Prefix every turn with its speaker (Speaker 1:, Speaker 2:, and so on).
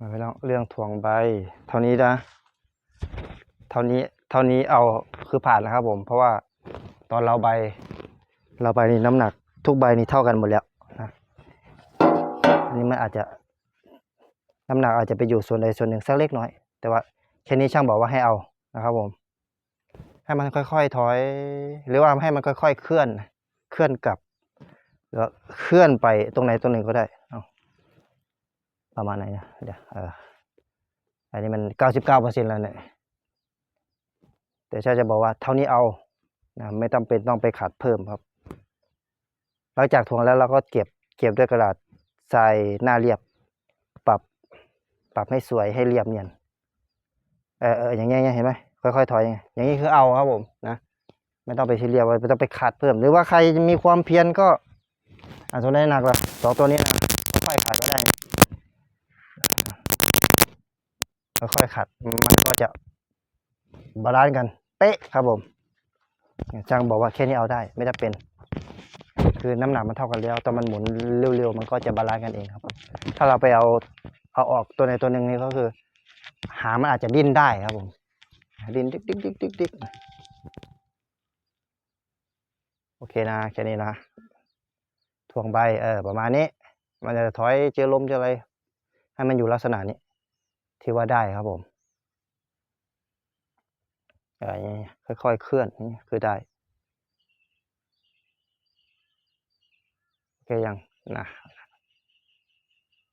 Speaker 1: มาไปลองเรื่องถ่วงใบ เท่านี้นะ เท่านี้เท่านี้เอาคือผ่านแล้วครับผม เพราะว่าตอนเราใบ เราใบนี่น้ำหนัก ทุกใบนี่เท่ากันหมดแล้วนะอันนี้มันอาจจะน้ำหนักอาจจะไปอยู่ส่วนใดส่วนหนึ่งสักเล็กน้อย แต่ว่าแค่นี้ช่างบอกว่าให้เอานะครับผม ให้มันค่อยๆถอย หรือว่าให้มันค่อยๆเคลื่อน เคลื่อนกลับหรือว่าเคลื่อนไปตรงไหนตรงหนึ่งก็ได้เอา ประมาณไหนนะเดี๋ยวเอออันนี้มันเก้าสิบเก้าเปอร์เซ็นแล้วเนี่ยแต่ช่าจะบอกว่าเท่านี้เอานะไม่จำเป็นต้องไปขัดเพิ่มครับ หลังจากทวงแล้วเราก็เก็บเก็บด้วยกระดาษทรายหน้าเรียบ ปรับปรับให้สวยให้เรียบเนียนเออเอออย่างเงี้ยเห็นไหมค่อยๆถอยอย่างเงี้ยอย่างนี้คือเอาครับผมนะไม่ต้องไปซีเรียสว่าไม่ต้องไปขัดเพิ่ม หรือว่าใครมีความเพียรก็อ่าตัวนี้หนักละสองตัวนี้นะค่อยๆขัดก็ได้ ค่อยๆขัดมันก็จะบาลานซ์กัน เป๊ะครับผมช่างบอกว่าแค่นี้เอาได้ไม่ได้เป็น คือน้ำหนักมันเท่ากันแล้วแต่มันหมุนเร็วๆมันก็จะบาลานซ์กันเองครับ ถ้าเราไปเอาเอาออกตัวในตัวหนึ่งนี่ก็คือ หามันอาจจะดิ้นได้ครับผมดิ้นดิ๊กดิ๊กดิ๊กดิ๊กดิ๊กโอเคนะแค่นี้นะถ่วงใบเออประมาณนี้ มันจะถอยเจอลมเจออะไร ให้มันอยู่ลักษณะนี้ ที่ว่าได้ครับผมอย่างนี้ค่อยๆเคลื่อนนี้คือได้โอเคยังนะ